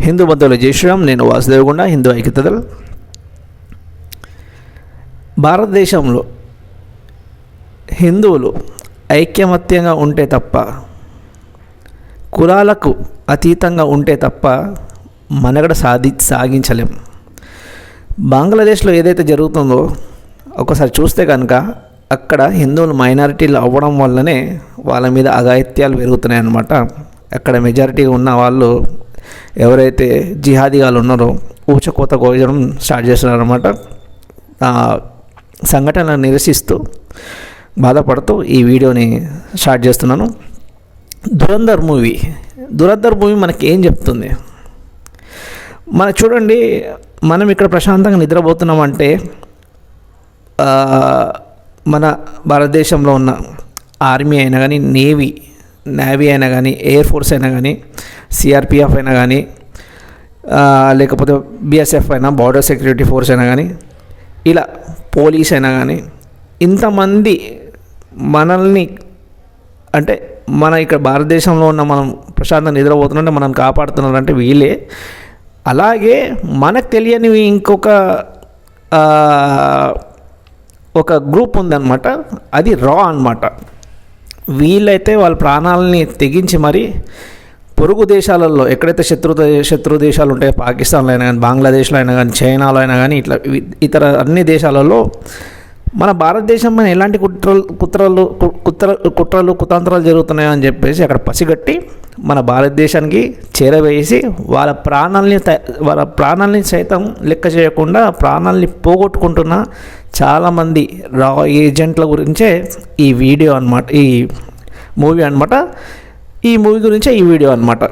హిందూ బంధువులు జయశ్రీరామ్ నేను వాసుదేవగుండ హిందూ ఐక్యతలు భారతదేశంలో హిందువులు ఐక్యమత్యంగా ఉంటే తప్ప కులాలకు అతీతంగా ఉంటే తప్ప మనగడ సాధి సాగించలేం. బంగ్లాదేశ్లో ఏదైతే జరుగుతుందో ఒకసారి చూస్తే కనుక అక్కడ హిందువులు మైనారిటీలు అవ్వడం వల్లనే వాళ్ళ మీద అఘాయిత్యాలు పెరుగుతున్నాయి అన్నమాట అక్కడ మెజారిటీ ఉన్న వాళ్ళు ఎవరైతే జిహాదీగాలు ఉన్నారో ఊచకోత కోయడం స్టార్ట్ చేస్తున్నారు అనమాట సంఘటనలను నిరసిస్తూ బాధపడుతూ ఈ వీడియోని స్టార్ట్ చేస్తున్నాను. దురంధర్ మూవీ. దురంధర్ మూవీ మనకి ఏం చెప్తుంది? మన చూడండి మనం ఇక్కడ ప్రశాంతంగా నిద్రపోతున్నామంటే మన భారతదేశంలో ఉన్న ఆర్మీ అయినా కానీ నేవీ నేవీ అయినా కానీ ఎయిర్ ఫోర్స్ అయినా కానీ సిఆర్పిఎఫ్ అయినా కానీ లేకపోతే బిఎస్ఎఫ్ అయినా బార్డర్ సెక్యూరిటీ ఫోర్స్ అయినా కానీ ఇలా పోలీస్ అయినా కానీ ఇంతమంది మనల్ని అంటే మన ఇక్కడ భారతదేశంలో ఉన్న మనం ప్రశాంతంగా నిద్రపోతున్నట్టు మనం కాపాడుతున్నారంటే వీళ్ళే. అలాగే మనకు తెలియనివి ఇంకొక ఒక గ్రూప్ ఉందన్నమాట. అది రా అన్నమాట. వీళ్ళైతే వాళ్ళ ప్రాణాలని తెగించి మరి పొరుగు దేశాలలో ఎక్కడైతే శత్రు శత్రు దేశాలు ఉంటాయో పాకిస్తాన్లో అయినా కానీ బంగ్లాదేశ్లో అయినా కానీ చైనాలో అయినా కానీ ఇట్లా ఇతర అన్ని దేశాలలో మన భారతదేశం మీద ఎలాంటి కుట్రలు కుట్రలు కు- కుట్ర కుట్రలు కుతంత్రాలు జరుగుతున్నాయో అని చెప్పేసి అక్కడ పసిగట్టి మన భారతదేశానికి చేరవేసి వాళ్ళ ప్రాణాలని త- వాళ్ళ ప్రాణాలని సైతం లెక్క చేయకుండా ప్రాణాలని పోగొట్టుకుంటున్న చాలామంది రా ఏజెంట్ల గురించే ఈ వీడియో అన్నమాట ఈ మూవీ అన్నమాట ఈ మూవీ గురించే ఈ వీడియో అన్నమాట.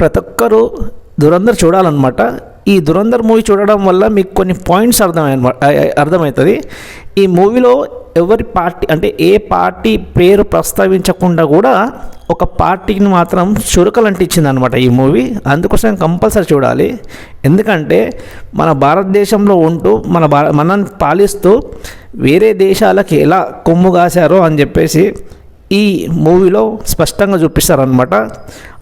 ప్రతి ఒక్కరూ దురంధర్ చూడాలన్నమాట. ఈ దురంధర్ మూవీ చూడడం వల్ల మీకు కొన్ని పాయింట్స్ అర్థమై అర్థమవుతుంది ఈ మూవీలో ఎవరి పార్టీ అంటే ఏ పార్టీ పేరు ప్రస్తావించకుండా కూడా ఒక పార్టీని మాత్రం చురుకలు అంటించింది అనమాట ఈ మూవీ. అందుకోసం కంపల్సరీ చూడాలి. ఎందుకంటే మన భారతదేశంలో ఉంటూ మన భార మనల్ని పాలిస్తూ వేరే దేశాలకి ఎలా కొమ్ము కాశారో అని చెప్పేసి ఈ మూవీలో స్పష్టంగా చూపిస్తారనమాట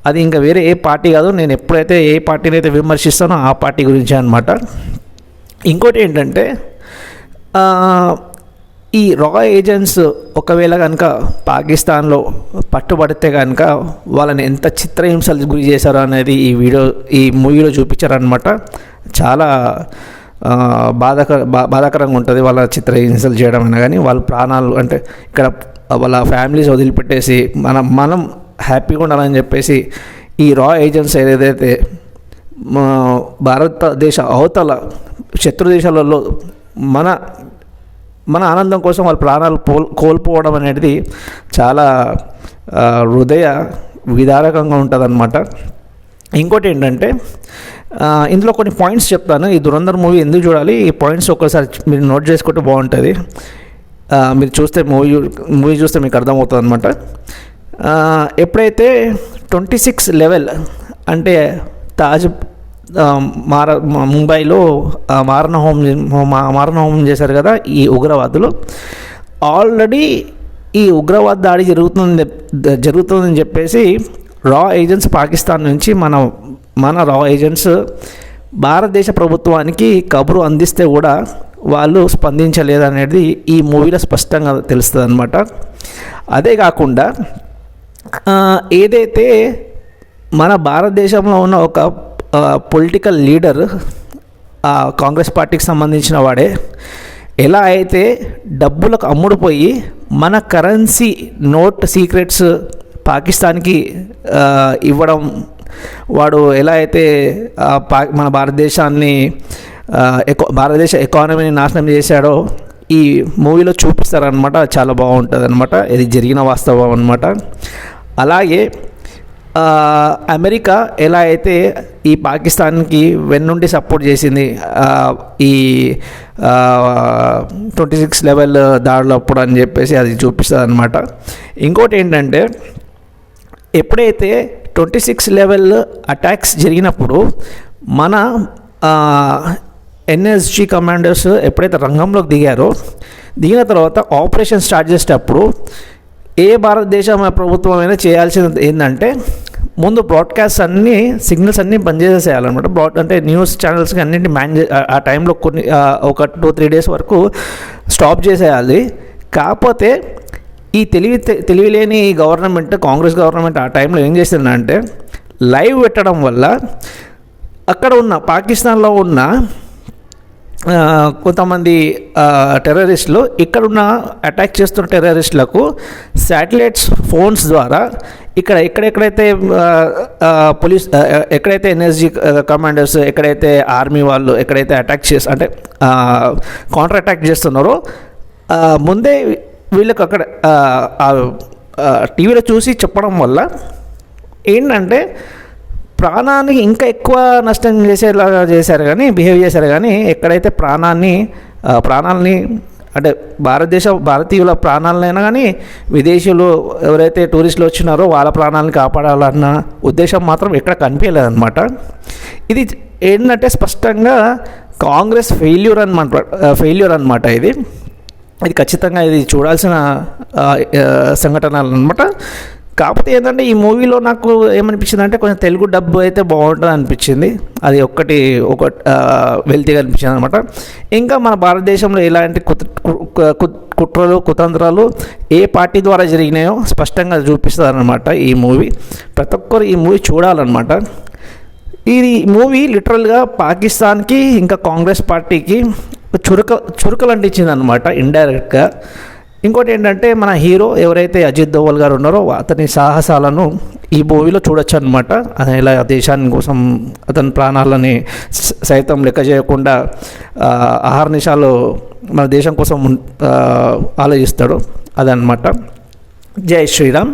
అది ఇంకా వేరే ఏ పార్టీ కాదు నేను ఎప్పుడైతే ఏ పార్టీని అయితే విమర్శిస్తానో ఆ పార్టీ గురించి అనమాట ఇంకోటి ఏంటంటే ఈ రా ఏజెంట్స్ ఒకవేళ కనుక పాకిస్తాన్లో పట్టుబడితే కనుక వాళ్ళని ఎంత చిత్రహింసలు గురి చేశారో అనేది ఈ వీడియో ఈ మూవీలో చూపించారనమాట చాలా బాధాకర బా- బాధాకరంగా ఉంటుంది వాళ్ళ చిత్రహింసలు చేయడం అయినా కానీ వాళ్ళ ప్రాణాలు అంటే ఇక్కడ వాళ్ళ ఫ్యామిలీస్ వదిలిపెట్టేసి మనం మనం హ్యాపీగా ఉండాలని చెప్పేసి ఈ రా ఏజెంట్స్ ఏదైతే మా భారతదేశ అవతల శత్రు దేశాలలో మన మన ఆనందం కోసం వాళ్ళ ప్రాణాలు పోల్ కోల్పోవడం అనేది చాలా హృదయ విదారకంగా ఉంటుందన్నమాట. ఇంకోటి ఏంటంటే ఇందులో కొన్ని పాయింట్స్ చెప్తాను. ఈ దురంధర్ మూవీ ఎందుకు చూడాలి? ఈ పాయింట్స్ ఒక్కసారి మీరు నోట్ చేసుకుంటే బాగుంటుంది. మీరు చూస్తే మూవీ మూవీ చూస్తే మీకు అర్థమవుతుంది అనమాట ఎప్పుడైతే ట్వంటీ సిక్స్ లెవెల్ అంటే తాజ్ మార ముంబైలో మారణ హోమం మా- మారణ హోమం చేశారు కదా ఈ ఉగ్రవాదులు. ఆల్రెడీ ఈ ఉగ్రవాద దాడి జరుగుతుంది జరుగుతుందని చెప్పేసి రా ఏజెంట్స్ పాకిస్తాన్ నుంచి మన మన రా ఏజెంట్స్ భారతదేశ ప్రభుత్వానికి కబురు అందిస్తే కూడా వాళ్ళు స్పందించలేదు అనేది ఈ మూవీలో స్పష్టంగా తెలుస్తుంది అనమాట అదే కాకుండా ఏదైతే మన భారతదేశంలో ఉన్న ఒక పొలిటికల్ లీడర్ ఆ కాంగ్రెస్ పార్టీకి సంబంధించిన వాడే ఎలా అయితే డబ్బులకు అమ్ముడుపోయి మన కరెన్సీ నోట్ సీక్రెట్స్ పాకిస్తాన్కి ఇవ్వడం వాడు ఎలా అయితే పా మన భారతదేశాన్ని భారతదేశ ఎకానమీని నాశనం చేశాడో ఈ మూవీలో చూపిస్తారనమాట చాలా బాగుంటుంది అనమాట ఇది జరిగిన వాస్తవం అనమాట అలాగే అమెరికా ఎలా అయితే ఈ పాకిస్తాన్కి వెన్నుండి సపోర్ట్ చేసింది ఈ ట్వంటీ సిక్స్ లెవెల్ దాడులప్పుడు అని చెప్పేసి అది చూపిస్తుంది అనమాట ఇంకోటి ఏంటంటే ఎప్పుడైతే ట్వంటీ సిక్స్ లెవెల్ అటాక్స్ జరిగినప్పుడు మన ఎన్ఎస్జి కమాండర్స్ ఎప్పుడైతే రంగంలోకి దిగారో దిగిన తర్వాత ఆపరేషన్ స్టార్ట్ చేసేటప్పుడు ఏ భారతదేశం ప్రభుత్వం అయినా చేయాల్సింది ఏంటంటే ముందు బ్రాడ్కాస్ట్ అన్నీ సిగ్నల్స్ అన్నీ బంద్ చేసేసేయాలన్నమాట. బ్రాడ్ అంటే న్యూస్ ఛానల్స్కి అన్నింటి మ్యాన్ ఆ టైంలో కొన్ని ఒక టూ త్రీ డేస్ వరకు స్టాప్ చేసేయాలి. కాకపోతే ఈ తెలివి తెలివిలేని ఈ గవర్నమెంట్ కాంగ్రెస్ గవర్నమెంట్ ఆ టైంలో ఏం చేసిందంటే లైవ్ పెట్టడం వల్ల అక్కడ ఉన్న పాకిస్తాన్లో ఉన్న కొంతమంది టెర్రరిస్టులు ఇక్కడున్న అటాక్ చేస్తున్న టెర్రరిస్టులకు శాటిలైట్స్ ఫోన్స్ ద్వారా ఇక్కడ ఎక్కడెక్కడైతే పోలీస్ ఎక్కడైతే ఎన్ఎస్జీ కమాండర్స్ ఎక్కడైతే ఆర్మీ వాళ్ళు ఎక్కడైతే అటాక్ చేసి అంటే కౌంటర్ అటాక్ చేస్తున్నారో ముందే వీళ్ళకి అక్కడ టీవీలో చూసి చెప్పడం వల్ల ఏంటంటే ప్రాణానికి ఇంకా ఎక్కువ నష్టం చేసేలాగా చేశారు కానీ బిహేవ్ చేశారు కానీ ఎక్కడైతే ప్రాణాన్ని ప్రాణాలని అంటే భారతదేశ భారతీయుల ప్రాణాలనైనా కానీ విదేశీయులు ఎవరైతే టూరిస్టులు వచ్చినారో వాళ్ళ ప్రాణాలను కాపాడాలన్న ఉద్దేశం మాత్రం ఎక్కడ కనిపించలేదన్నమాట. ఇది ఏంటంటే స్పష్టంగా కాంగ్రెస్ ఫెయిల్యూర్ అనమాట ఫెయిల్యూర్ అనమాట ఇది. ఇది ఖచ్చితంగా ఇది చూడాల్సిన సంఘటనలు అనమాట కాకపోతే ఏంటంటే ఈ మూవీలో నాకు ఏమనిపించింది అంటే కొంచెం తెలుగు డబ్బు అయితే బాగుంటుంది అనిపించింది. అది ఒక్కటి ఒక వెల్తీగా అనిపించింది అనమాట. ఇంకా మన భారతదేశంలో ఎలాంటి కుత- కు- కుట్రలు కుతంత్రాలు ఏ పార్టీ ద్వారా జరిగినాయో స్పష్టంగా చూపిస్తుంది అనమాట ఈ మూవీ. ప్రతి ఒక్కరు ఈ మూవీ చూడాలన్నమాట. ఇది మూవీ లిటరల్గా పాకిస్తాన్కి ఇంకా కాంగ్రెస్ పార్టీకి చురుక చురుకలు అంటించింది అనమాట ఇండైరెక్ట్గా. ఇంకోటి ఏంటంటే మన హీరో ఎవరైతే అజిత్ దోవల్ గారు ఉన్నారో అతని సాహసాలను ఈ మూవీలో చూడొచ్చు అనమాట అతను ఇలా దేశాని కోసం అతని ప్రాణాలని సైతం లెక్క చేయకుండా ఆహార నిషాలు మన దేశం కోసం ఆలోచిస్తాడు. అదనమాట జై శ్రీరామ్.